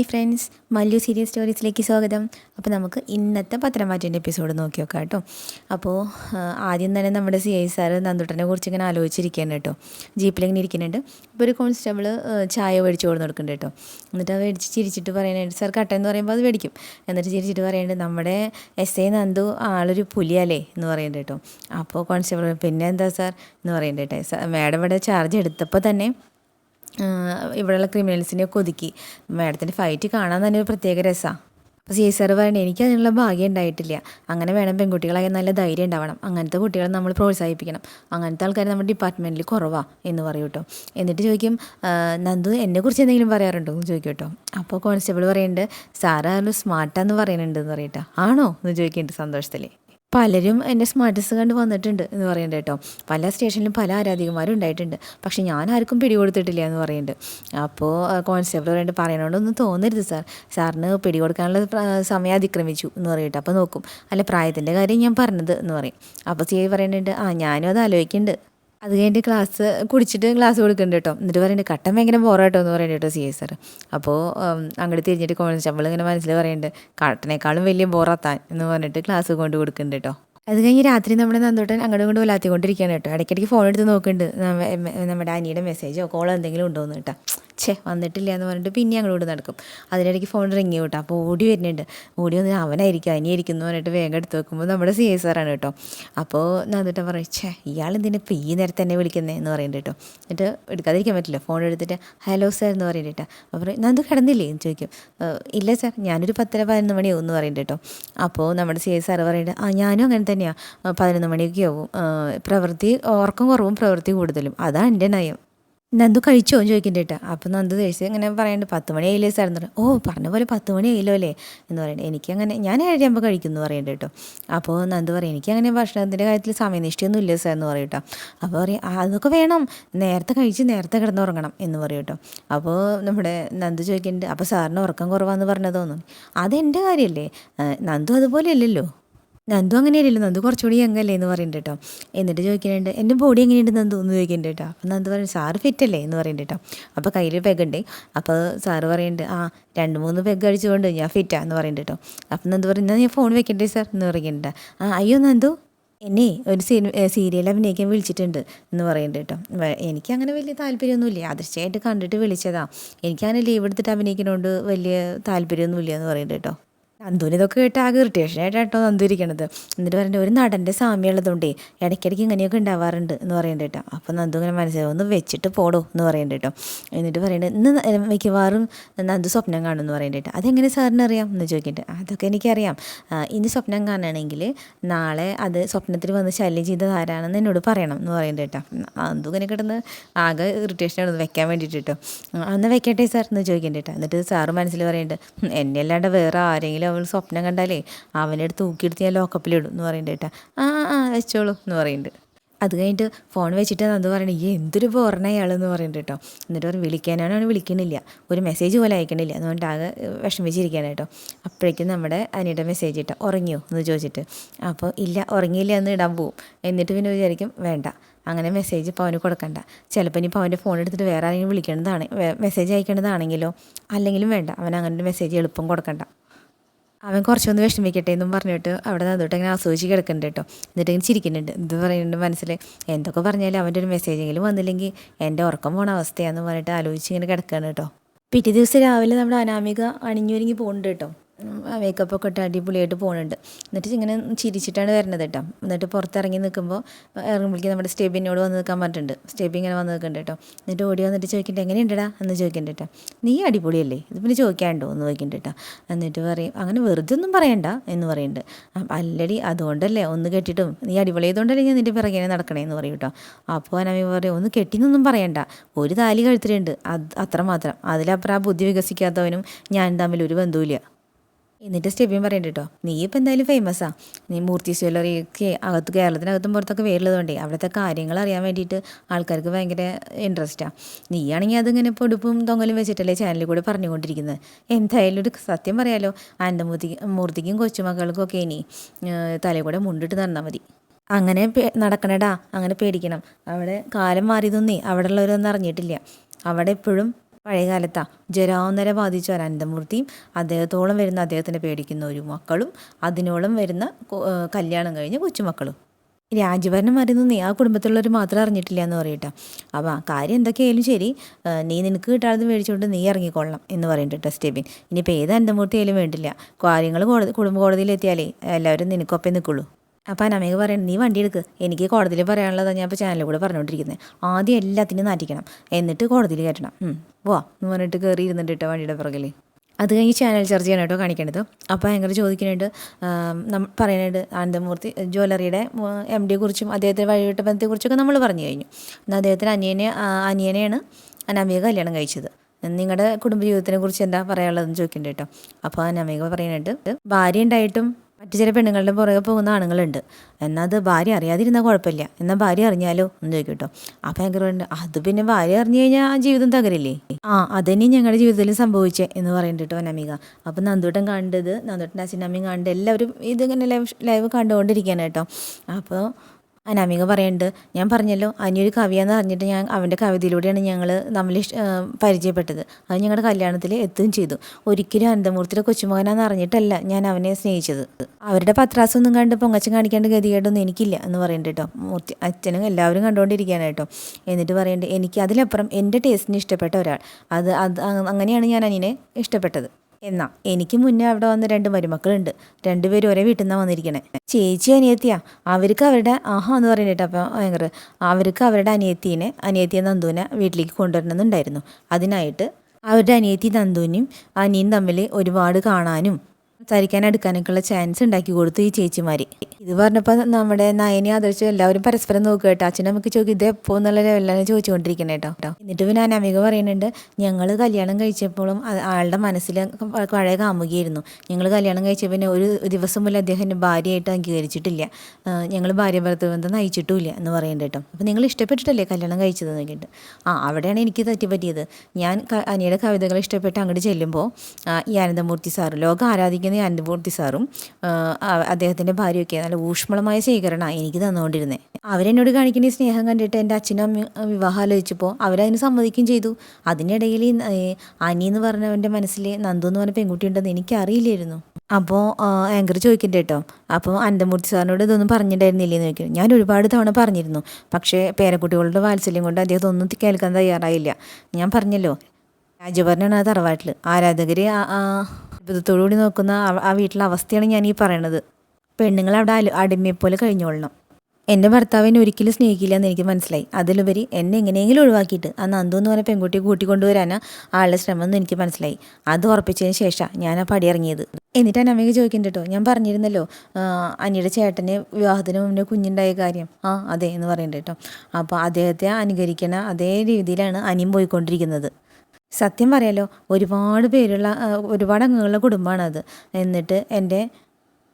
Hi friends Mallu serious സ്റ്റോറീസിലേക്ക് സ്വാഗതം. അപ്പോൾ നമുക്ക് ഇന്നത്തെ പത്രം മാറ്റേണ്ട എപ്പിസോഡ് നോക്കി നോക്കാം കേട്ടോ. അപ്പോൾ ആദ്യം തന്നെ നമ്മുടെ സി ഐ സാറ് നന്ദുട്ടനെ കുറിച്ച് ഇങ്ങനെ ആലോചിച്ചിരിക്കുകയാണ് കേട്ടോ. ജീപ്പിലിങ്ങനെ ഇരിക്കുന്നുണ്ട്. അപ്പോൾ ഒരു കോൺസ്റ്റബിൾ ചായ മേടിച്ച് കൊടുന്ന് കൊടുക്കുന്നുണ്ട് കേട്ടോ. എന്നിട്ട് അത് മേടിച്ച് ചിരിച്ചിട്ട് പറയുന്നുണ്ട് സാർ കട്ട എന്ന് പറയുമ്പോൾ അത് മേടിക്കും. എന്നിട്ട് ചിരിച്ചിട്ട് പറയുന്നുണ്ട് നമ്മുടെ എസ് ഐ നന്ദു ആളൊരു പുലിയല്ലേ? എന്ന് പറയുന്നുണ്ട് കേട്ടോ. അപ്പോൾ കോൺസ്റ്റബിൾ പിന്നെ എന്താ സാർ എന്ന് പറയുന്നുണ്ട് കേട്ടോ. സാർ മാഡം ഇവിടെ ചാർജ് എടുത്തപ്പോൾ തന്നെ ഇവിടെയുള്ള ക്രിമിനൽസിനെയൊക്കെ ഒതുക്കി. മാഡത്തിന്റെ ഫൈറ്റ് കാണാൻ തന്നെ ഒരു പ്രത്യേക രസമാണ് അപ്പോൾ സി സാറ് പറയണേ എനിക്ക് അതിനുള്ള ഭാഗ്യം ഉണ്ടായിട്ടില്ല. അങ്ങനെ വേണം പെൺകുട്ടികളായി നല്ല ധൈര്യം ഉണ്ടാവണം. അങ്ങനത്തെ കുട്ടികളെ നമ്മൾ പ്രോത്സാഹിപ്പിക്കണം. അങ്ങനത്തെ ആൾക്കാർ നമ്മുടെ ഡിപ്പാർട്ട്മെന്റിൽ കുറവാണ് എന്ന് പറയും കേട്ടോ. എന്നിട്ട് ചോദിക്കും നന്ദു എന്നെക്കുറിച്ച് എന്തെങ്കിലും പറയാറുണ്ടോ? എന്ന് ചോദിക്കും കേട്ടോ. അപ്പോൾ കോൺസ്റ്റബിൾ പറയുന്നുണ്ട് സാറ് സ്മാർട്ടാന്ന് പറയുന്നുണ്ട് എന്ന് പറയട്ടോ. ആണോ? എന്ന് ചോദിക്കുന്നുണ്ട് സന്തോഷത്തിൽ പലരും എന്റെ സ്മാർട്ടസ് കണ്ട് വന്നിട്ടുണ്ട് എന്ന് പറയുന്നുണ്ട് കേട്ടോ. പല സ്റ്റേഷനിലും പല ആരാധികമാരും ഉണ്ടായിട്ടുണ്ട്. പക്ഷേ ഞാൻ ആർക്കും പിടികൊടുത്തിട്ടില്ല എന്ന് പറയുന്നുണ്ട് അപ്പോൾ കോൺസ്റ്റബിൾ പറയുന്നുണ്ട് പറയണോണ്ടൊന്നും തോന്നരുത് സാർ. സാറിന് പിടികൊടുക്കാനുള്ള കൊടുക്കാനുള്ള സമയം അതിക്രമിച്ചു എന്ന് പറയട്ടെ അപ്പോൾ നോക്കും. അല്ല പ്രായത്തിന്റെ കാര്യം ഞാൻ പറഞ്ഞത് എന്ന് പറയും. അപ്പോൾ സി ഐ പറയുന്നുണ്ട് ആ ഞാനും അത് ആലോചിക്കുന്നുണ്ട് അത് കഴിഞ്ഞിട്ട് ക്ലാസ് കുടിച്ചിട്ട് ക്ലാസ് കൊടുക്കുന്നുണ്ട് കേട്ടോ എന്നിട്ട് പറയുന്നുണ്ട് കട്ടൻ ഭയങ്കര ബോറാട്ടോ എന്ന് പറയുന്നുണ്ട് കേട്ടോ സി എസ് സാർ അപ്പോൾ അങ്ങോട്ട് തിരിഞ്ഞിട്ട് കോൺസ്റ്റബിൾ ഇങ്ങനെ മനസ്സിൽ പറയുന്നുണ്ട് കട്ടനേക്കാളും വലിയ ബോറാത്താൻ എന്ന് പറഞ്ഞിട്ട് ക്ലാസ് കൊണ്ട് കൊടുക്കുന്നുണ്ട് കേട്ടോ അത് കഴിഞ്ഞ് രാത്രി നമ്മുടെ നന്ദോട്ടൻ അങ്ങോട്ടും ഇങ്ങോട്ടും വലാത്തിക്കൊണ്ടിരിക്കുകയാണ് കേട്ടോ ഇടയ്ക്കിടയ്ക്ക് ഫോൺ എടുത്ത് നോക്കുന്നുണ്ട് നമ്മുടെ അനിയുടെ മെസ്സേജോ കോളോ എന്തെങ്കിലും ഉണ്ടോ എന്ന് കേട്ടോ ഛേ വന്നിട്ടില്ല എന്ന് പറഞ്ഞിട്ട് പിന്നെ അങ്ങോട്ട് നടക്കും. അതിനിടയ്ക്ക് ഫോൺ റിങ് കേട്ടോ അപ്പോൾ ഓടി വരുന്നുണ്ട്. ഓടി വന്ന് അവനായിരിക്കും അനിയായിരിക്കും എന്ന് പറഞ്ഞിട്ട് വേഗം എടുത്ത് വെക്കുമ്പോൾ നമ്മുടെ സി എസ് ആറാണ് കേട്ടോ. അപ്പോൾ എന്നിട്ട് പറയും ഛേ ഇയാൾ എന്തിനാ ഇപ്പം ഈ നേരത്തെ തന്നെ വിളിക്കുന്നത് എന്ന് പറയുന്നുണ്ട് കേട്ടോ. എന്നിട്ട് എടുക്കാതിരിക്കാൻ പറ്റില്ല. ഫോൺ എടുത്തിട്ട് ഹലോ സാർ എന്ന് പറയുന്നുണ്ട് കേട്ടോ. അപ്പോൾ പറയും നന്ദു കിടന്നില്ലേ? എന്ന് ചോദിക്കും. "ഏഹ്, ഇല്ല സാർ ഞാനൊരു പത്തര പതിനൊന്ന് മണിയാവും എന്ന് പറയുന്നുണ്ട് കേട്ടോ. അപ്പോൾ നമ്മുടെ സി എസ് ആർ പറയുന്നുണ്ട് ആ ഞാനും അങ്ങനെ തന്നെയാണ് പതിനൊന്ന് മണിയൊക്കെ ആവും. പ്രവൃത്തി ഉറക്കം കുറവും പ്രവൃത്തി കൂടുതലും. അതാണ് എന്റെ നയം. നന്ദു കഴിച്ചോ എന്ന് ചോദിക്കുന്നുണ്ട് അപ്പോൾ നന്ദു കഴിച്ച് ഇങ്ങനെ പറയുന്നുണ്ട് പത്ത് മണി ആയില്ലേ സാർ? എന്ന് ഓ പറഞ്ഞ പോലെ പത്ത് മണി ആയില്ലോ അല്ലേ? എന്ന് പറയുന്നത് എനിക്കങ്ങനെ ഞാൻ ഏഴരയാകുമ്പോൾ കഴിക്കുന്നു എന്ന് പറയുന്നുണ്ട് കേട്ടോ. അപ്പോൾ നന്ദു പറയും എനിക്കങ്ങനെ ഭക്ഷണത്തിന്റെ കാര്യത്തിൽ സമയനിഷ്ഠയൊന്നും ഇല്ല സാർ എന്ന് പറയും കേട്ടോ. അപ്പോൾ പറയും അതൊക്കെ വേണം. നേരത്തെ കഴിച്ച് നേരത്തെ കിടന്നുറങ്ങണം എന്ന് പറയും കേട്ടോ. അപ്പോൾ നമ്മുടെ നന്ദു ചോദിക്കുന്നുണ്ട് അപ്പോൾ സാറിന് ഉറക്കം കുറവാന്ന് പറഞ്ഞതോന്നു? അതെന്റെ കാര്യമല്ലേ നന്ദു അതുപോലെ അല്ലല്ലോ. നന്ദു അങ്ങനെയല്ലല്ലോ. നന്ദു കുറച്ചുകൂടി യങ്ങല്ലേ എന്ന് പറയുന്നുണ്ട് കേട്ടോ എന്നിട്ട് ചോദിക്കുന്നുണ്ട് എന്റെ ബോഡി എങ്ങനെയുണ്ട് നന്ദു? എന്ന് ചോദിക്കുന്നുണ്ട് കേട്ടോ അപ്പം നന്ദു പറയുന്നത് സാറ് ഫിറ്റ് അല്ലേ? എന്ന് പറയുന്നുണ്ട് കേട്ടോ അപ്പോൾ കയ്യിൽ പെഗുണ്ട് അപ്പോൾ സാറ് പറയുന്നുണ്ട് ആ രണ്ട് മൂന്ന് പെഗ് അടിച്ചുകൊണ്ട് ഞാൻ ഫിറ്റാ എന്ന് പറയുന്നുണ്ട് കേട്ടോ അപ്പം നന്ദു പറയുന്നത് ഞാൻ ഫോൺ വെക്കണ്ടേ സാർ എന്ന് പറയുന്നുണ്ട് ആ അയ്യോ നന്ദു എന്നെ ഒരു സിനിമ സീരിയൽ അഭിനയിക്കാൻ വിളിച്ചിട്ടുണ്ട് എന്ന് പറയുന്നുണ്ട് കേട്ടോ എനിക്ക് അങ്ങനെ വലിയ താല്പര്യമൊന്നുമില്ല. അദൃശ്യമായിട്ട് കണ്ടിട്ട് വിളിച്ചതാണ് എനിക്കങ്ങനെ ലീവ് എടുത്തിട്ട് അഭിനയിക്കുന്നതുകൊണ്ട് വലിയ താല്പര്യമൊന്നുമില്ല എന്ന് പറയുന്നുണ്ട് കേട്ടോ നന്ദുവിന് ഇതൊക്കെ കേട്ട് ആകെ ഇറിറ്റേഷൻ കേട്ടോ നന്ദു ഇരിക്കണത്. എന്നിട്ട് പറഞ്ഞിട്ട് ഒരു നടന്റെ സാമ്യമുള്ളതുകൊണ്ടേ ഇടയ്ക്കിടയ്ക്ക് ഇങ്ങനെയൊക്കെ ഉണ്ടാവാറുണ്ട് എന്ന് പറയണ്ട കേട്ടോ. അപ്പോൾ നന്ദു ഇങ്ങനെ മനസ്സിലാവും ഒന്ന് വെച്ചിട്ട് പോടോ എന്ന് പറയണ്ട കേട്ടോ. എന്നിട്ട് പറയുന്നത് ഇന്ന് മിക്കവാറും നന്ദു സ്വപ്നം കാണും എന്ന് പറയണ്ട കേട്ടോ. അതെങ്ങനെ സാറിന് അറിയാം? എന്ന് ചോദിക്കട്ടെ അതൊക്കെ എനിക്കറിയാം. ഇനി സ്വപ്നം കാണുകയാണെങ്കിൽ നാളെ അത് സ്വപ്നത്തിൽ വന്ന് ശല്യം ചെയ്തത് ആരാണെന്ന് എന്നോട് പറയണം എന്ന് പറയണ്ട കേട്ടോ. നന്ദു ഇങ്ങനെ കിടന്ന് ആകെ ഇറിറ്റേഷൻ ആണ് വെക്കാൻ വേണ്ടിയിട്ട് കേട്ടോ. അന്ന് വെക്കട്ടെ സാർ എന്ന് ചോദിക്കണ്ട കേട്ടോ. എന്നിട്ട് സാറ് മനസ്സിൽ പറയുന്നുണ്ട് "ഉം, എന്നെ അല്ലാണ്ട് വേറെ ആരെങ്കിലും അവൾ സ്വപ്നം കണ്ടാലേ അവന്റെ അടുത്ത് തൂക്കിയെടുത്ത് ഞാൻ ലോക്കപ്പിലിടും എന്ന് പറയുന്നുണ്ട് കേട്ടോ. ആ ആ വെച്ചോളൂ എന്ന് പറയുന്നുണ്ട്. അത് കഴിഞ്ഞിട്ട് ഫോൺ വെച്ചിട്ട് നന്ദു പറയണേ ഈ എന്തൊരു ബോറണ അയാളെന്ന് പറയുന്നുണ്ട് കേട്ടോ. എന്നിട്ട് അവർ വിളിക്കാനാണ് വിളിക്കണില്ല. ഒരു മെസ്സേജ് പോലെ അയക്കണില്ല. അതുകൊണ്ട് ആകെ വിഷമിച്ചിരിക്കുകയാണ് കേട്ടോ. അപ്പോഴേക്കും നമ്മുടെ അനിയുടെ മെസ്സേജ് ഇട്ട ഉറങ്ങിയോ? എന്ന് ചോദിച്ചിട്ട് അപ്പോൾ ഇല്ല ഉറങ്ങിയില്ല എന്ന് ഇടാൻ പോവും. എന്നിട്ട് പിന്നെ വിചാരിക്കും വേണ്ട അങ്ങനെ മെസ്സേജ് ഇപ്പോൾ അവന് കൊടുക്കണ്ട. ചിലപ്പോൾ ഇനിയിപ്പോൾ അവന്റെ ഫോൺ എടുത്തിട്ട് വേറെ ആരെങ്കിലും വിളിക്കേണ്ടതാണ് മെസ്സേജ് അയക്കേണ്ടതാണെങ്കിലോ അല്ലെങ്കിലും വേണ്ട അവൻ അങ്ങനെ ഒരു മെസ്സേജ് എളുപ്പം കൊടുക്കണ്ട. അവൻ കുറച്ചൊന്ന് വിഷമിക്കട്ടെ എന്നും പറഞ്ഞിട്ട് അവിടെ നിന്നിട്ട് ഇങ്ങനെ ആസ്വദിച്ച് കിടക്കുന്നുണ്ട് കേട്ടോ. എന്നിട്ട് ഇങ്ങനെ ചിരിക്കുന്നുണ്ട്. ഇത് പറയുന്നുണ്ട് മനസ്സിൽ എന്തൊക്കെ പറഞ്ഞാലും അവന്റെ ഒരു മെസ്സേജെങ്കിലും വന്നില്ലെങ്കിൽ എന്റെ ഉറക്കം പോണ അവസ്ഥയാണെന്ന് പറഞ്ഞിട്ട് ആലോചിച്ച് ഇങ്ങനെ കിടക്കുകയാണ് കേട്ടോ. പിറ്റേ ദിവസം രാവിലെ നമ്മുടെ അനാമിക അണിഞ്ഞൊരുങ്ങി പോകുന്നുണ്ട് കേട്ടോ. മേക്കപ്പ് ഒക്കെ ഇട്ട് അടിപൊളിയായിട്ട് പോകുന്നുണ്ട് എന്നിട്ട് ഇങ്ങനെ ചിരിച്ചിട്ടാണ് വരുന്നത് കേട്ടോ എന്നിട്ട് പുറത്തിറങ്ങി നിൽക്കുമ്പോൾ ഇറങ്ങുമ്പോഴേക്കും നമ്മുടെ സ്റ്റേബിനോട് വന്ന് നിൽക്കാൻ പറഞ്ഞിട്ടുണ്ട്. സ്റ്റെബി ഇങ്ങനെ വന്ന് നിൽക്കുന്നുണ്ട് കേട്ടോ എന്നിട്ട് ഓടി വന്നിട്ട് ചോദിക്കട്ടെ എങ്ങനെയുണ്ടടാ? എന്ന് ചോദിക്കുന്നുണ്ട് കേട്ടോ നീ അടിപൊളിയല്ലേ? ഇത് പിന്നെ ചോദിക്കാണ്ടോ എന്ന് ചോദിക്കുന്നുണ്ട് കേട്ടോ എന്നിട്ട് പറയും അങ്ങനെ വെറുതെ ഒന്നും പറയണ്ട എന്ന് പറയുന്നുണ്ട്. അല്ലടി അതുകൊണ്ടല്ലേ ഒന്ന് കെട്ടിയിട്ടും. നീ അടിപൊളിയായതുകൊണ്ടല്ലേ ഞാൻ നിന്റെ പിറകെ നടക്കണേ എന്ന് പറയും കേട്ടോ അപ്പോൾ അനമി പറയും ഒന്ന് കെട്ടിന്നൊന്നും പറയണ്ട. ഒരു താലി കഴുത്തിലുണ്ട്. അത് അത്രമാത്രം. അതിലപ്പുറം ആ ബുദ്ധി വികസിക്കാത്തവനും ഞാൻ തമ്മിൽ ഒരു ബന്ധവുമില്ല. എന്നിട്ട് സ്റ്റെബിയും പറയുന്നുണ്ട് കേട്ടോ നീ ഇപ്പം എന്തായാലും ഫേമസാ നീ മൂർത്തി ജ്വല്ലറിക്ക് അകത്ത് കേരളത്തിനകത്തും പുറത്തൊക്കെ വേറുള്ളതുകൊണ്ടേ അവിടുത്തെ കാര്യങ്ങൾ അറിയാൻ വേണ്ടിയിട്ട് ആൾക്കാർക്ക് ഭയങ്കര ഇൻട്രസ്റ്റാണ് നീയാണെങ്കിൽ അതിങ്ങനെ പൊടുപ്പും തൊങ്ങലും വെച്ചിട്ടല്ലേ ചാനലിൽ കൂടെ പറഞ്ഞുകൊണ്ടിരിക്കുന്നത്? എന്തായാലും ഒരു സത്യം പറയാലോ അനന്തമൂർത്തി മൂർത്തിക്കും കൊച്ചുമക്കൾക്കും ഒക്കെ ഇനി തലയിൽ കൂടെ മുണ്ടിട്ട് നടന്നാൽ മതി. അങ്ങനെ നടക്കണടാ അങ്ങനെ പേടിക്കണം. അവിടെ കാലം മാറിയതൊന്നേ അവിടെ ഉള്ളവരൊന്നും അറിഞ്ഞിട്ടില്ല. അവിടെ എപ്പോഴും പഴയ ജരാവുന്നര ബാധിച്ച ഒരു അനന്തമൂർത്തിയും അദ്ദേഹത്തോളം വരുന്ന അദ്ദേഹത്തിനെ പേടിക്കുന്ന ഒരു മക്കളും അതിനോളം വരുന്ന കല്യാണം കഴിഞ്ഞ കൊച്ചുമക്കളും. രാജഭരണം അറിയുന്നത് നീ ആ കുടുംബത്തിലുള്ളവർ മാത്രം അറിഞ്ഞിട്ടില്ല എന്ന് പറയട്ടെ. അപ്പോൾ ആ കാര്യം എന്തൊക്കെയായാലും ശരി. നീ നിനക്ക് കിട്ടാതെ മേടിച്ചുകൊണ്ട് നീ ഇറങ്ങിക്കൊള്ളണം എന്ന് പറയുന്നുണ്ട് കേട്ടോ സ്റ്റെബിൻ ഇനിയിപ്പോൾ ഏത് അന്തമൂർത്തിയായാലും വേണ്ടില്ല. കാര്യങ്ങൾ കോടതി കുടുംബ കോടതിയിലെത്തിയാലേ എല്ലാവരും നിനക്കൊപ്പം നിൽക്കുള്ളൂ അപ്പോൾ അനമ്മയ്ക്ക് പറയണം നീ വണ്ടി എടുക്ക്. എനിക്ക് കോടതിയിൽ പറയാനുള്ളതാണ് ഞാൻ ഇപ്പോൾ ചാനലിൽ കൂടെ പറഞ്ഞുകൊണ്ടിരിക്കുന്നത് ആദ്യം എല്ലാത്തിനും നാറ്റിക്കണം. എന്നിട്ട് കോടതിയിൽ കയറ്റണം വാ. എന്ന് പറഞ്ഞിട്ട് കയറി ഇരുന്നിട്ട് കേട്ടോ വണ്ടിയുടെ പുറകിൽ അത് കഴിഞ്ഞ് ചാനൽ ചർച്ച ചെയ്യണം കേട്ടോ കാണിക്കണത്. അപ്പോൾ ഭയങ്കര ചോദിക്കുന്നുണ്ട്. പറയാനായിട്ട് ആനന്ദമൂർത്തി ജ്വല്ലറിയുടെ എം ഡിയെ കുറിച്ചും അദ്ദേഹത്തെ വഴിവിട്ട ബന്ധത്തെക്കുറിച്ചൊക്കെ നമ്മൾ പറഞ്ഞു കഴിഞ്ഞു. എന്നാൽ അദ്ദേഹത്തിന് അനിയനെ അനിയനെയാണ് അനാമിക കല്യാണം കഴിച്ചത്. നിങ്ങളുടെ കുടുംബജീവിതത്തിനെ കുറിച്ച് എന്താ പറയാനുള്ളതെന്ന് ചോദിക്കുന്നുണ്ട് കേട്ടോ. അപ്പോൾ അനാമിക പറയാനായിട്ട് ഭാര്യ ഉണ്ടായിട്ടും മറ്റു ചില പെണ്ണുങ്ങളുടെ പുറകെ പോകുന്ന ആണുങ്ങളുണ്ട്. എന്നാൽ അത് ഭാര്യ അറിയാതിരുന്നാൽ കുഴപ്പമില്ല. എന്നാൽ ഭാര്യ അറിഞ്ഞാലോ എന്ന് ചോദിക്കും കേട്ടോ. അപ്പം ഭയങ്കര അത് പിന്നെ ഭാര്യ അറിഞ്ഞു കഴിഞ്ഞാൽ ആ ജീവിതം തകരില്ലേ? ആ അതന്നെ ഞങ്ങളുടെ ജീവിതത്തിൽ സംഭവിച്ചേ എന്ന് പറയുന്നുണ്ട് കേട്ടോ അനമിക അപ്പം നന്ദൂട്ടൻ കണ്ടത് നന്ദൂട്ടൻ അച്ഛനമ്മയും കണ്ട് എല്ലാവരും ഇതിങ്ങനെ ലൈവ് ലൈവ് കണ്ടുകൊണ്ടിരിക്കുകയാണ് കേട്ടോ. അപ്പോൾ അനാമിക പറയുന്നുണ്ട് ഞാൻ പറഞ്ഞല്ലോ അനിയൊരു കവിയാന്ന് അറിഞ്ഞിട്ട് ഞാൻ അവന്റെ കവിതയിലൂടെയാണ് ഞങ്ങൾ നമ്മൾ പരിചയപ്പെട്ടത്. അത് ഞങ്ങളുടെ കല്യാണത്തിൽ എത്തുകയും ചെയ്തു. ഒരിക്കലും അനന്തമൂർത്തിയുടെ കൊച്ചുമകനാന്ന് അറിഞ്ഞിട്ടല്ല ഞാൻ അവനെ സ്നേഹിച്ചത്. അവരുടെ പത്രാസൊന്നും കണ്ട് പൊങ്ങച്ചം കാണിക്കേണ്ട ഗതികേടൊന്നും എനിക്കില്ല എന്ന് പറയുന്നുണ്ട് കേട്ടോ. മൂർത്തി അച്ഛനും എല്ലാവരും കണ്ടുകൊണ്ടിരിക്കുകയാണ് കേട്ടോ. എന്നിട്ട് പറയുന്നുണ്ട് എനിക്ക് അതിലപ്പുറം എന്റെ ടേസ്റ്റിന് ഇഷ്ടപ്പെട്ട ഒരാൾ. അത് അത് അങ്ങനെയാണ് ഞാൻ അനിയനെ ഇഷ്ടപ്പെട്ടത്. എന്നാ എനിക്ക് മുന്നേ അവിടെ വന്ന രണ്ട് മരുമക്കളുണ്ട്. രണ്ടുപേരും ഒരേ വീട്ടിൽ നിന്നാണ് വന്നിരിക്കണേ. ചേച്ചി അനിയത്തിയാ? അവർക്ക് അവരുടെ ആഹാ എന്ന് പറയുന്നത് അപ്പം ഭയങ്കര അവർക്ക് അവരുടെ അനിയത്തീനെ അനിയത്തിയെ നന്ദുവിനെ വീട്ടിലേക്ക് കൊണ്ടുവരണമെന്നുണ്ടായിരുന്നു. അതിനായിട്ട് അവരുടെ അനിയത്തി നന്ദുവിനും അനിയും തമ്മിൽ ഒരുപാട് കാണാനും സംസാരിക്കാൻ എടുക്കാനൊക്കെയുള്ള ചാൻസ് ഉണ്ടാക്കി കൊടുത്തു ഈ ചേച്ചിമാർ ഇത് പറഞ്ഞപ്പോൾ നമ്മുടെ നയനെ ആദർശം എല്ലാവരും പരസ്പരം നോക്കുക കേട്ടോ. അച്ഛൻ നമുക്ക് ചോദിക്കും ഇത് എപ്പോൾ എന്നുള്ള ലെവലിലാണ് ചോദിച്ചുകൊണ്ടിരിക്കുന്നത് കേട്ടോ എന്നിട്ട് പിന്നെ അനാമിക പറയുന്നുണ്ട് ഞങ്ങൾ കല്യാണം കഴിച്ചപ്പോഴും ആളുടെ മനസ്സിൽ പഴയ കാമുകിയായിരുന്നു. ഞങ്ങൾ കല്യാണം കഴിച്ച പിന്നെ ഒരു ദിവസം പോലും അദ്ദേഹം എന്നെ ഭാര്യയായിട്ട് അംഗീകരിച്ചിട്ടില്ല. ഞങ്ങൾ ഭാര്യ ഭർത്തൃബന്ധം നയിച്ചിട്ടുമില്ല എന്ന് പറയുന്നുണ്ട് കേട്ടോ. അപ്പോൾ നിങ്ങൾ ഇഷ്ടപ്പെട്ടിട്ടല്ലേ കല്യാണം കഴിച്ചത് നോക്കിയിട്ട് ആ അവിടെയാണ് എനിക്ക് തെറ്റിപ്പറ്റിയത്. ഞാൻ അനിയുടെ കവിതകൾ ഇഷ്ടപ്പെട്ട് അങ്ങോട്ട് ചെല്ലുമ്പോൾ ഈ ആനന്ദമൂർത്തി സാറ് ലോകം ആരാധിക്കുന്ന ഈ അനുഭൂർത്തി സാറും അദ്ദേഹത്തിന്റെ ഭാര്യയൊക്കെ നല്ല ഊഷ്മളമായ സ്വീകരണമാണ് എനിക്ക് തന്നുകൊണ്ടിരുന്നത് അവരെന്നോട് കാണിക്കുന്ന സ്നേഹം കണ്ടിട്ട് എന്റെ അച്ഛനും അമ്മയും വിവാഹം ആലോചിച്ചപ്പോൾ അവരതിന് സമ്മതിക്കുകയും ചെയ്തു. അതിനിടയിൽ അനി എന്ന് പറഞ്ഞവന്റെ മനസ്സിൽ നന്ദു എന്ന് പറഞ്ഞ പെൺകുട്ടി ഉണ്ടെന്ന് എനിക്കറിയില്ലായിരുന്നു. അപ്പോൾ ആങ്കർ ചോദിക്കട്ടെ കേട്ടോ അപ്പോൾ അനന്തമൂർത്തി സാറിനോട് ഇതൊന്നും പറഞ്ഞിട്ടുണ്ടായിരുന്നില്ലേ എന്ന് ചോദിക്കും. ഞാൻ ഒരുപാട് തവണ പറഞ്ഞിരുന്നു. പക്ഷേ പേരക്കുട്ടികളുടെ വാത്സല്യം കൊണ്ട് അദ്ദേഹം ഒന്നും കേൾക്കാൻ തയ്യാറായില്ല. ഞാൻ പറഞ്ഞല്ലോ രാജഭരണമാണ് ആ തറവാട്ടിൽ ആരാധകർ അത്ഭുതത്തോടുകൂടി നോക്കുന്ന ആ- വീട്ടിലെ അവസ്ഥയാണ് ഞാൻ ഈ പറയണത്. പെണ്ണുങ്ങൾ അവിടെ അടിമയെപ്പോലെ കഴിഞ്ഞോളണം. എന്റെ ഭർത്താവിനെ ഒരിക്കലും സ്നേഹിക്കില്ല എന്ന് എനിക്ക് മനസ്സിലായി. അതിലുപരി എന്നെ എങ്ങനെയെങ്കിലും ഒഴിവാക്കിയിട്ട് ആ നന്ദു എന്ന് പറഞ്ഞ പെൺകുട്ടിയെ കൂട്ടിക്കൊണ്ടുവരാനാ ആളുടെ ശ്രമം എന്ന് എനിക്ക് മനസ്സിലായി. അത് ഉറപ്പിച്ചതിന് ശേഷം ഞാൻ ആ പടിയിറങ്ങിയത് എന്നിട്ട് അനമ്മയ്ക്ക് ചോദിക്കുന്നുണ്ട് കേട്ടോ. ഞാൻ പറഞ്ഞിരുന്നല്ലോ അനിയുടെ ചേട്ടന് വിവാഹത്തിന് മുന്നേ കുഞ്ഞുണ്ടായ കാര്യം. ആ അതെ എന്ന് പറയുന്നുണ്ട് കേട്ടോ. അപ്പോൾ അദ്ദേഹത്തെ അനുകരിക്കണ അതേ രീതിയിലാണ് അനിയും പോയിക്കൊണ്ടിരിക്കുന്നത്. സത്യം പറയാലോ ഒരുപാട് പേരുള്ള ഒരുപാട് അംഗങ്ങളുള്ള അത് എന്നിട്ട് എന്റെ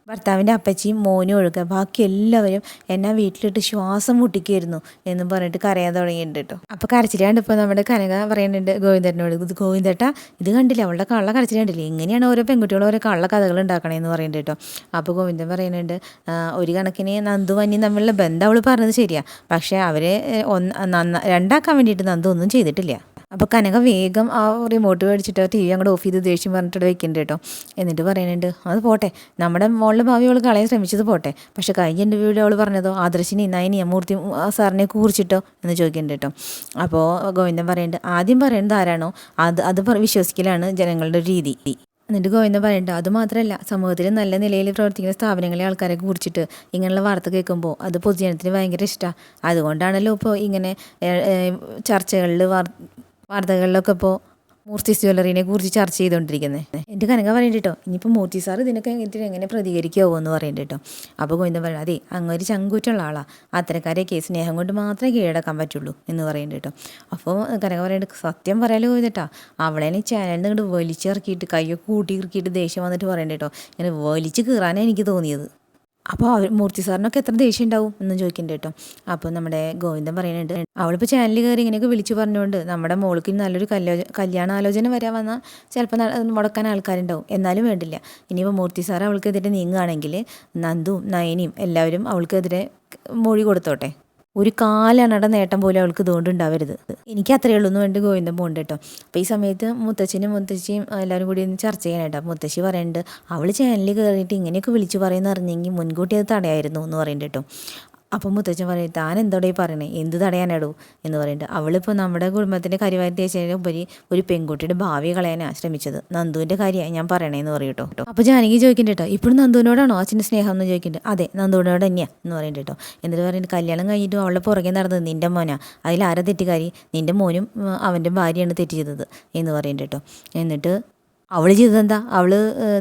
ഭർത്താവിന്റെ അപ്പച്ചിയും മോനും ഒഴുക ബാക്കി എല്ലാവരും എന്നെ വീട്ടിലിട്ട് ശ്വാസം മുട്ടിക്കായിരുന്നു എന്ന് പറഞ്ഞിട്ട് കരയാൻ തുടങ്ങിയിട്ടുണ്ട് കേട്ടോ. അപ്പോൾ കരച്ചിലാണ്ട് ഇപ്പോൾ നമ്മുടെ കനക പറയുന്നുണ്ട് ഗോവിന്ദനോട് ഇത് ഗോവിന്ദേട്ട ഇത് കണ്ടില്ല അവളുടെ കള്ള കരച്ചിൽ കണ്ടില്ല? എങ്ങനെയാണ് ഓരോ പെൺകുട്ടികളും ഓരോ കള്ള കഥകൾ ഉണ്ടാക്കണേന്ന് പറയുന്നുണ്ട് കേട്ടോ. അപ്പോൾ ഗോവിന്ദൻ പറയുന്നുണ്ട് ഒരു കണക്കിന് നന്ദു വന്നി തമ്മിലുള്ള ബന്ധം അവൾ പറഞ്ഞത് ശരിയാണ് പക്ഷേ അവരെ ഒന്ന് രണ്ടാക്കാൻ വേണ്ടിയിട്ട് നന്ദു ഒന്നും ചെയ്തിട്ടില്ല. അപ്പോൾ കനക വേഗം ആ റിമോട്ട് മേടിച്ചിട്ട് ടി വി അങ്ങോട്ട് ഓഫ് ചെയ്ത് ദേഷ്യം പറഞ്ഞിട്ട് വെക്കുന്നുണ്ട് കേട്ടോ. എന്നിട്ട് പറയുന്നുണ്ട് അത് പോട്ടെ നമ്മുടെ മോളുടെ ഭാവി അവൾ കളയാൻ ശ്രമിച്ചത് പോട്ടെ. പക്ഷെ കഴിഞ്ഞ ഇന്റർവ്യൂവിൽ അവൾ പറഞ്ഞതോ ആദർശിനി നയനി മൂർത്തി സാറിനെ കുറിച്ചിട്ടോ? എന്ന് ചോദിക്കുന്നുണ്ട് കേട്ടോ. അപ്പോൾ ഗോവിന്ദൻ പറയുന്നുണ്ട് ആദ്യം പറയുന്നത് ആരാണോ? അത് അത് വിശ്വസിക്കലാണ് ജനങ്ങളുടെ രീതി. എന്നിട്ട് ഗോവിന്ദൻ പറയുന്നുണ്ട് അത് മാത്രമല്ല സമൂഹത്തിൽ നല്ല നിലയിൽ പ്രവർത്തിക്കുന്ന സ്ഥാപനങ്ങളെ ആൾക്കാരെ കുറിച്ചിട്ട് ഇങ്ങനെയുള്ള വാർത്ത കേൾക്കുമ്പോൾ അത് പൊതുജനത്തിന് ഭയങ്കര ഇഷ്ടമാണ് അതുകൊണ്ടാണല്ലോ ഇപ്പോൾ ഇങ്ങനെ ചർച്ചകളിൽ വാർ വാർത്തകളിലൊക്കെ ഇപ്പോൾ മൂർത്തി ജ്വല്ലറിനെ കുറിച്ച് ചർച്ച ചെയ്തുകൊണ്ടിരിക്കുന്നത് എന്റെ കനക പറയുന്നുണ്ട് ഇനിയിപ്പോൾ മൂർത്തി സാർ ഇതിനൊക്കെ എങ്ങനെ എങ്ങനെ പ്രതികരിക്കാവോ എന്ന് പറയുന്നുണ്ട് അപ്പോൾ ഗോവിന്ദൻ പറയും അതെ അങ്ങ് ഒരു ചങ്കൂറ്റുള്ള ആളാണ് കേസ് സ്നേഹം കൊണ്ട് മാത്രമേ കീഴടക്കാൻ പറ്റുള്ളൂ എന്ന് പറയുന്നുണ്ട് അപ്പോൾ കനക പറയുന്നുണ്ട് സത്യം പറയാലോ ഗോവിന്ദട്ടാ അവളെ ചാനലിൽ നിന്ന് വലിച്ചിറക്കിയിട്ട് കയ്യൊക്കെ കൂട്ടി ഇറക്കിയിട്ട് ദേഷ്യം വന്നിട്ട് പറയുന്നുണ്ട് ഇങ്ങനെ വലിച്ച് കീറാനാണ് എനിക്ക് തോന്നിയത്. അപ്പോൾ അവർ മൂർത്തി സാറിനൊക്കെ എത്ര ദേഷ്യം ഉണ്ടാവും എന്ന് ചോദിക്കേണ്ടി കേട്ടോ. അപ്പോൾ നമ്മുടെ ഗോവിന്ദൻ പറയുന്നുണ്ട് അവളിപ്പോൾ ചാനലിൽ കയറി ഇങ്ങനെയൊക്കെ വിളിച്ചു പറഞ്ഞുകൊണ്ട് നമ്മുടെ മോൾക്ക് നല്ലൊരു കല്യാണ കല്യാണാലോചന വരാൻ വന്നാൽ ചിലപ്പോൾ മുടക്കാൻ ആൾക്കാരുണ്ടാവും. എന്നാലും വേണ്ടില്ല. ഇനിയിപ്പോൾ മൂർത്തി സാർ അവൾക്കെതിരെ നീങ്ങുകയാണെങ്കിൽ നന്ദുവും നയനിയും എല്ലാവരും അവൾക്കെതിരെ മൊഴി കൊടുത്തോട്ടെ. ഒരു കാലണയുടെ നേട്ടം പോലും അവൾക്ക് ഇതുകൊണ്ട് ഉണ്ടാവരുത്. എനിക്ക് അത്രയേ ഉള്ളൂ. എന്ന് വേണ്ടി ഗോവിന്ദൻ പോകുന്നുണ്ട് കേട്ടോ. അപ്പോൾ ഈ സമയത്ത് മുത്തച്ഛനും മുത്തശ്ശിയും എല്ലാവരും കൂടി ഒന്ന് ചർച്ച ചെയ്യാനായിട്ട്. മുത്തശ്ശി പറയുന്നുണ്ട് അവൾ ചാനലിൽ കയറിയിട്ട് ഇങ്ങനെയൊക്കെ വിളിച്ചു പറയുന്ന അറിഞ്ഞെങ്കിൽ മുൻകൂട്ടി അത് തടയായിരുന്നു എന്ന് പറയുന്നുണ്ട് കേട്ടോ. അപ്പം മുത്തച്ഛൻ പറയും താൻ എന്തോടെ പറയണേ? എന്ത് തടയാനാടോ? എന്ന് പറയുന്നുണ്ട് അവളിപ്പോൾ നമ്മുടെ കുടുംബത്തിന്റെ കാര്യമായിട്ട് ചേച്ചിയുടെ ഉപരി ഒരു പെൺകുട്ടിയുടെ ഭാവി കളയാനാണ് ശ്രമിച്ചത്. നന്ദുവിന്റെ കാര്യമായി ഞാൻ പറയണേ എന്ന് പറയും കേട്ടോ. അപ്പോൾ ജാനകി ചോദിക്കുന്നുണ്ട് കേട്ടോ ഇപ്പോഴും നന്ദുവിനോടാണോ അച്ഛന്റെ സ്നേഹം? എന്ന് ചോദിക്കുന്നുണ്ട് അതെ നന്ദുവിനോട് തന്നെയാണ് എന്ന് പറയുന്നുണ്ട് കേട്ടോ. എന്നിട്ട് പറയുന്നത് കല്യാണം കഴിഞ്ഞിട്ട് അവളുടെ പുറകെ നടന്നത് നിന്റെ മോനാ. അതിൽ ആരാ തെറ്റുകാരി? നിന്റെ മോനും അവന്റെ ഭാര്യയാണ് തെറ്റ് ചെയ്തത് എന്ന് പറയുന്നുണ്ട് കേട്ടോ. എന്നിട്ട് അവൾ ചെയ്തെന്താ അവൾ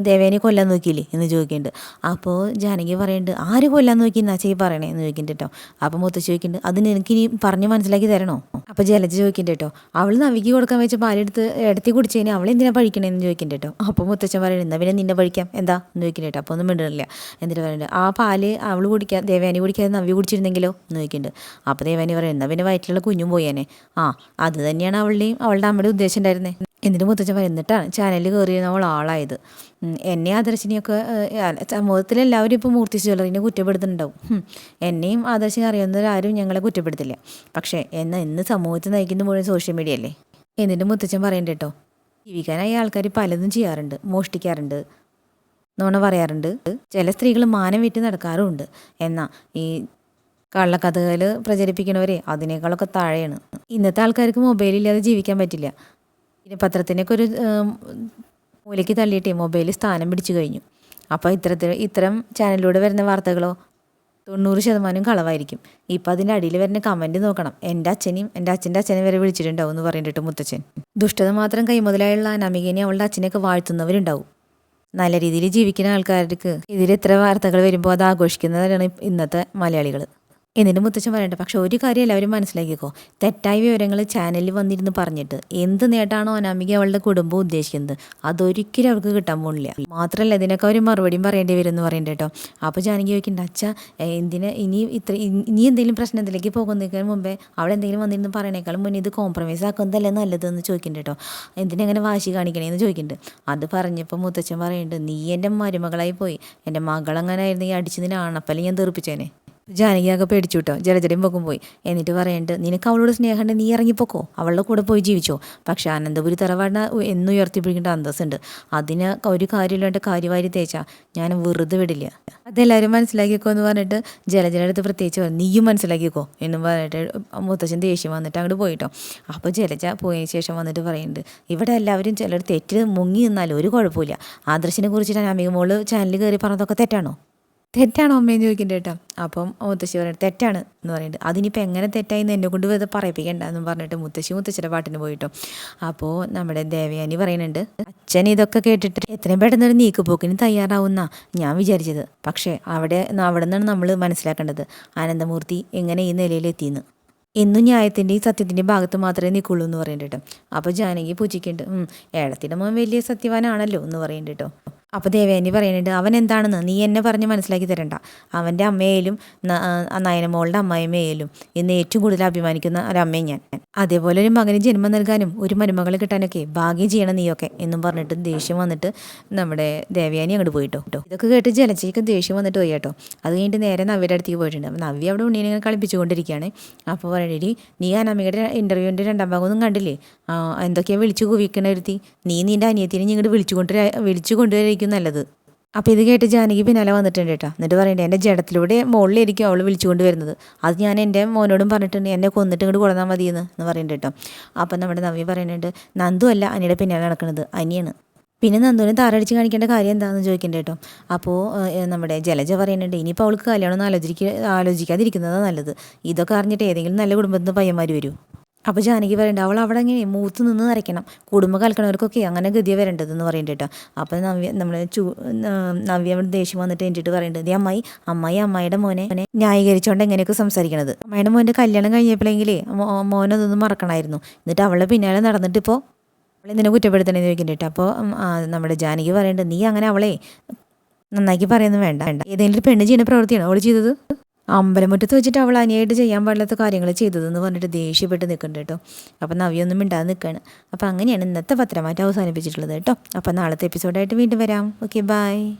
ദേവേനെ കൊല്ലാൻ നോക്കിയില്ലേ എന്ന് ചോദിക്കുന്നുണ്ട്. അപ്പോൾ ജാനകി പറയുന്നുണ്ട് ആര് കൊല്ലാൻ നോക്കി എന്നാ ചെയ് പറയണേ? എന്ന് ചോദിക്കുന്നുണ്ട് കേട്ടോ. അപ്പോൾ മുത്തശ്ശി ചോദിക്കുന്നുണ്ട് അതിന് എനിക്ക് ഇനി പറഞ്ഞ് മനസ്സിലാക്കി തരണോ? അപ്പോൾ ജലജ ചോദിക്കുന്നുണ്ട് കേട്ടോ അവൾ നവിക്ക് കൊടുക്കാൻ വെച്ച പാലെടുത്ത് ഇടത്തി കുടിച്ചതിന് അവൾ എന്തിനാ പഴിക്കണേന്ന് ചോദിക്കുന്നുണ്ട് കേട്ടോ. അപ്പോൾ മുത്തച്ഛൻ പറയുന്നുണ്ട് എന്നാ പിന്നെ നിന്നെ പഴിക്കാം. എന്താ? എന്ന് ചോദിക്കുന്നുണ്ട് കേട്ടോ. അപ്പോൾ ഒന്നും മിണ്ടണില്ല. എന്നിട്ട് പറയുന്നുണ്ട് ആ പാൽ അവൾ കുടിക്കാൻ ദേവേനെ കുടിക്കാതെ നവി കുടിച്ചിരുന്നെങ്കിലോ? എന്ന് ചോദിക്കുന്നുണ്ട്. അപ്പോൾ ദേവാനി പറയുന്നത് പിന്നെ വയറ്റിലുള്ള കുഞ്ഞും പോയേനെ. ആ അത് തന്നെയാണ് അവളുടെയും അവളുടെ അമ്മയുടെ ഉദ്ദേശം ഉണ്ടായിരുന്നത് എന്നിട്ട് മുത്തച്ഛൻ വരുന്നിട്ടാണ് ചാനലിൽ കയറിയിരുന്ന അവൾ ആളായത് എന്നെ ആദർശിനെയൊക്കെ സമൂഹത്തിൽ എല്ലാവരും ഇപ്പോൾ മൂർത്തി ജ്വല്ലറിനെ കുറ്റപ്പെടുത്തുന്നുണ്ടാവും. എന്നെയും ആദർശിനെ അറിയുന്നവരാരും ഞങ്ങളെ കുറ്റപ്പെടുത്തില്ല. പക്ഷേ എന്നാൽ ഇന്ന് സമൂഹത്തിൽ നയിക്കുന്ന മുഴുവൻ സോഷ്യൽ മീഡിയ അല്ലേ? എന്നിട്ട് മുത്തച്ഛൻ പറയണ്ട കേട്ടോ ജീവിക്കാനായി ആൾക്കാർ പലതും ചെയ്യാറുണ്ട് മോഷ്ടിക്കാറുണ്ട് നോണ പറയാറുണ്ട്. ചില സ്ത്രീകൾ മാനം വിറ്റ് നടക്കാറുമുണ്ട്. എന്നാൽ ഈ കള്ളക്കഥകൾ പ്രചരിപ്പിക്കണവരെ അതിനേക്കാളൊക്കെ താഴെയാണ്. ഇന്നത്തെ ആൾക്കാർക്ക് മൊബൈലില്ലാതെ ജീവിക്കാൻ പറ്റില്ല. പിന്നെ പത്രത്തിനൊക്കെ ഒരു മൂലയ്ക്ക് തള്ളിയിട്ടേ മൊബൈലിൽ സ്ഥാനം പിടിച്ചു കഴിഞ്ഞു. അപ്പോൾ ഇത്തരത്തിൽ ഇത്തരം ചാനലിലൂടെ വരുന്ന വാർത്തകളോ തൊണ്ണൂറ് ശതമാനം കളവായിരിക്കും. ഇപ്പം അതിന്റെ അടിയിൽ വരുന്ന കമന്റ് നോക്കണം. എന്റെ അച്ഛനെയും എന്റെ അച്ഛന്റെ അച്ഛനെ വരെ വിളിച്ചിട്ടുണ്ടാവും എന്ന് പറഞ്ഞിട്ട് മുത്തച്ഛൻ. ദുഷ്ടത മാത്രം കൈമുതലായുള്ള അനാമികനെ അവളുടെ അച്ഛനെയൊക്കെ വാഴ്ത്തുന്നവരുണ്ടാവും. നല്ല രീതിയിൽ ജീവിക്കുന്ന ആൾക്കാർക്ക് ഇതിൽ ഇത്ര വാർത്തകൾ വരുമ്പോൾ അത് ആഘോഷിക്കുന്നവരാണ് ഇന്നത്തെ മലയാളികൾ എന്നിട്ട് മുത്തച്ഛൻ പറയട്ടെ പക്ഷെ ഒരു കാര്യം എല്ലാവരും മനസ്സിലാക്കിക്കോ. തെറ്റായ വിവരങ്ങൾ ചാനലിൽ വന്നിരുന്ന് പറഞ്ഞിട്ട് എന്ത് നേട്ടാണോ അനാമിക അവളുടെ കുടുംബം ഉദ്ദേശിക്കുന്നത്? അതൊരിക്കലും അവർക്ക് കിട്ടാൻ പോണില്ല. മാത്രമല്ല ഇതിനൊക്കെ അവർ മറുപടിയും പറയേണ്ടി വരും എന്ന് പറയണ്ട കേട്ടോ. അപ്പോൾ ജാനകി ചോദിക്കണ്ട അച്ഛ എന്തിന് ഇനി ഇത്ര ഇനി എന്തെങ്കിലും പ്രശ്നത്തിലേക്ക് പോകുന്നതിന് മുമ്പേ അവിടെ എന്തെങ്കിലും വന്നിരുന്ന് പറയണേക്കാളും മുന്നേ ഇത് കോംപ്രമൈസ് ആക്കുന്നതല്ലേ നല്ലതെന്ന് ചോദിക്കണ്ട കേട്ടോ. എന്തിനങ്ങനെ വാശി കാണിക്കണേന്ന് ചോദിക്കുന്നുണ്ട് അത് പറഞ്ഞപ്പോൾ മുത്തച്ഛൻ പറയുന്നുണ്ട് നീ എന്റെ മരുമകളായി പോയി. എന്റെ മകളങ്ങനെ ആയിരുന്നെങ്കിൽ അടിച്ചതിനാണപ്പല്ലേ ഞാൻ തെറിപ്പിച്ചേനെ ജാനകിയൊക്കെ പേടിച്ചു കേട്ടോ ജലജടയും പൊക്കും പോയി. എന്നിട്ട് പറയുന്നുണ്ട് നിനക്ക് അവളോട് സ്നേഹമുണ്ട് നീ ഇറങ്ങിപ്പോക്കോ. അവളുടെ കൂടെ പോയി ജീവിച്ചോ. പക്ഷെ അനന്തപുരി തറവാടിനെ എന്നും ഉയർത്തിപ്പിടിക്കേണ്ട അന്തസ്സുണ്ട്. അതിന് ഒരു കാര്യമില്ലാണ്ട് കാര്യവാരി തേച്ചാ. ഞാൻ വെറുതെ വിടില്ല. അതെല്ലാവരും മനസ്സിലാക്കിക്കോ എന്ന് പറഞ്ഞിട്ട് ജലജലയുടെ അടുത്ത് പ്രത്യേകിച്ച് പറഞ്ഞു നീയും മനസ്സിലാക്കിക്കോ എന്നും പറഞ്ഞിട്ട് മുത്തച്ഛൻ ദേഷ്യം വന്നിട്ട് അങ്ങോട്ട് പോയിട്ടോ അപ്പോൾ ജലജ പോയതിന് ശേഷം വന്നിട്ട് പറയുന്നുണ്ട് ഇവിടെ എല്ലാവരും ചിലർ തെറ്റിൽ മുങ്ങി നിന്നാലും ഒരു കുഴപ്പമില്ല. ആദർശിനെ കുറിച്ചിട്ട് അമിക മോൾ ചാനലിൽ കയറി പറഞ്ഞതൊക്കെ തെറ്റാണോ? തെറ്റാണോ അമ്മയെന്ന് ചോദിക്കേണ്ട കേട്ടോ അപ്പം മുത്തശ്ശി പറഞ്ഞിട്ട് തെറ്റാണ് എന്ന് പറയുന്നുണ്ട് അതിനിപ്പോൾ എങ്ങനെ തെറ്റായി എന്ന് കൊണ്ട് വെറുതെ പറയിപ്പിക്കണ്ട എന്ന് പറഞ്ഞിട്ട് മുത്തശ്ശി മുത്തശ്ശിയുടെ പാട്ടിന് പോയിട്ടോ. അപ്പോൾ നമ്മുടെ ദേവയാനി പറയുന്നുണ്ട് അച്ഛൻ ഇതൊക്കെ കേട്ടിട്ട് എത്രയും പെട്ടെന്ന് ഒരു നീക്കുപോക്കിന് തയ്യാറാവുന്ന ഞാൻ വിചാരിച്ചത്. പക്ഷേ അവിടെ അവിടെ നിന്നാണ് നമ്മൾ മനസ്സിലാക്കേണ്ടത്. ആനന്ദമൂർത്തി എങ്ങനെ ഈ നിലയിലെത്തിയെന്ന് എന്നും ന്യായത്തിന്റെയും സത്യത്തിന്റെയും ഭാഗത്ത് മാത്രമേ നിൽക്കുള്ളൂ എന്ന് പറയുന്നുണ്ട് കേട്ടോ അപ്പോൾ ജാനകി പൂജിക്കുന്നുണ്ട് ഏടത്തിന്റെ മോൻ വലിയ സത്യവാനാണല്ലോ എന്ന് പറയുന്നുണ്ട് കേട്ടോ അപ്പോൾ ദേവേനി പറയുന്നുണ്ട് അവൻ എന്താണെന്ന് നീ എന്നെ പറഞ്ഞ് മനസ്സിലാക്കി തരണ്ട. അവന്റെ അമ്മയിലും നയനമോളുടെ അമ്മായിമ്മയിലും ഇന്ന് ഏറ്റവും കൂടുതൽ അഭിമാനിക്കുന്ന ഒരമ്മയും ഞാൻ. അതേപോലെ ഒരു മകന് ജന്മം നൽകാനും ഒരു മരുമകൾ കിട്ടാനൊക്കെ ഭാഗ്യം ചെയ്യണം നീയൊക്കെ എന്നും പറഞ്ഞിട്ട് ദേഷ്യം വന്നിട്ട് നമ്മുടെ ദേവയാനി അങ്ങോട്ട് പോയിട്ടോ. കേട്ടോ ഇതൊക്കെ കേട്ട് ജലജയ്ക്ക് ദേഷ്യം വന്നിട്ട് പോയി കേട്ടോ. അത് കഴിഞ്ഞിട്ട് നേരെ നവ്യയുടെ അടുത്തേക്ക് പോയിട്ടുണ്ട്. അപ്പോൾ നവ്യ അവിടെ ഉണ്ണീനെ കളിപ്പിച്ചുകൊണ്ടിരിക്കുകയാണ് അപ്പോൾ പറയണി നീ അനമ്മയുടെ ഇന്റർവ്യൂവിന്റെ രണ്ടാം ഭാഗം ഒന്നും കണ്ടില്ലേ? ആ, എന്തൊക്കെയാ വിളിച്ചു കുവിക്കണ ഒരുത്തി? നീ നിന്റെ അനിയത്തിനെ ഇങ്ങോട്ട് വിളിച്ചു കൊണ്ടുവരാ വിളിച്ചു കൊണ്ടുവരായിരിക്കും നല്ലത്. അപ്പോൾ ഇത് കേട്ട് ജാനകി പിന്നാലെ വന്നിട്ടുണ്ട് കേട്ടോ. എന്നിട്ട് പറയണ്ടേ എന്റെ ജഡത്തിലൂടെ മുകളിലായിരിക്കും അവൾ വിളിച്ചുകൊണ്ട് വരുന്നത് അത് ഞാൻ എന്റെ മോനോടും പറഞ്ഞിട്ടുണ്ട് എന്നെ കൊന്നിട്ട് ഇങ്ങോട്ട് കൊടുന്നാൽ മതിയെന്ന് എന്ന് പറയുന്നുണ്ട് കേട്ടോ. അപ്പം നമ്മുടെ നവ്യ പറയുന്നുണ്ട് നന്ദു അല്ല അനിയുടെ പിന്നാലെ നടക്കുന്നത് അനിയാണ്. പിന്നെ നന്ദുവിനെ താരടിച്ച് കാണിക്കേണ്ട കാര്യം എന്താണെന്ന് ചോദിക്കേണ്ട കേട്ടോ. അപ്പോൾ നമ്മുടെ ജലജ പറയുന്നുണ്ട് ഇനിയിപ്പോൾ അവൾക്ക് കല്യാണം ഒന്നും ആലോചിക്ക ആലോചിക്കാതിരിക്കുന്നതാണ് നല്ലത്. ഇതൊക്കെ അറിഞ്ഞിട്ട് ഏതെങ്കിലും നല്ല കുടുംബത്തിൽ നിന്ന് പയ്യന്മാർ വരൂ. അപ്പോൾ ജാനകി പറയുന്നുണ്ട് അവൾ അവിടെ ഇങ്ങനെ മൂത്ത് നിന്ന് നരയ്ക്കണം? കുടുംബം കലക്കണവർക്കൊക്കെ അങ്ങനെ ഗതിയ വരേണ്ടതെന്ന് പറയുന്നുണ്ട് കേട്ടോ. അപ്പോൾ നവ്യ നമ്മൾ ചു നവ്യ അവിടെ ദേഷ്യം വന്നിട്ട് എന്നിട്ട് പറയേണ്ടത് ഈ അമ്മായി അമ്മായി അമ്മായിയുടെ മോനെ ന്യായീകരിച്ചുകൊണ്ട് എങ്ങനെയൊക്കെ സംസാരിക്കണത്? അമ്മായിയുടെ മോന്റെ കല്യാണം കഴിഞ്ഞപ്പോഴെങ്കിലേ മോനതൊന്നും മറക്കണമായിരുന്നു എന്നിട്ട് അവളുടെ പിന്നാലെ നടന്നിട്ട് ഇപ്പോൾ അവളെ നിന്നെ കുറ്റപ്പെടുത്തണേന്ന് ചോദിക്കുന്നുണ്ട് അപ്പോൾ നമ്മുടെ ജാനകി പറയേണ്ടത് നീ അങ്ങനെ അവളെ നന്നാക്കി പറയുന്നു വേണ്ട വേണ്ട. ഏതെങ്കിലും പെണ്ണ് ചെയ്യുന്ന പ്രവൃത്തിയാണ് അവൾ ചെയ്തത്? അമ്പലമുറ്റത്ത് വെച്ചിട്ട് അവൾ അനിയായിട്ട് ചെയ്യാൻ പാടില്ലാത്ത കാര്യങ്ങൾ ചെയ്തതെന്ന് പറഞ്ഞിട്ട് ദേഷ്യപ്പെട്ട് നിൽക്കുന്നുണ്ട് കേട്ടോ. അപ്പം നവിയൊന്നും മിണ്ടാതെ നിൽക്കുകയാണ് അപ്പം അങ്ങനെയാണ് ഇന്നത്തെ പത്രമാറ്റം അവസാനിപ്പിച്ചിട്ടുള്ളത് കേട്ടോ. അപ്പം നാളത്തെ എപ്പിസോഡായിട്ട് വീണ്ടും വരാം. Okay bye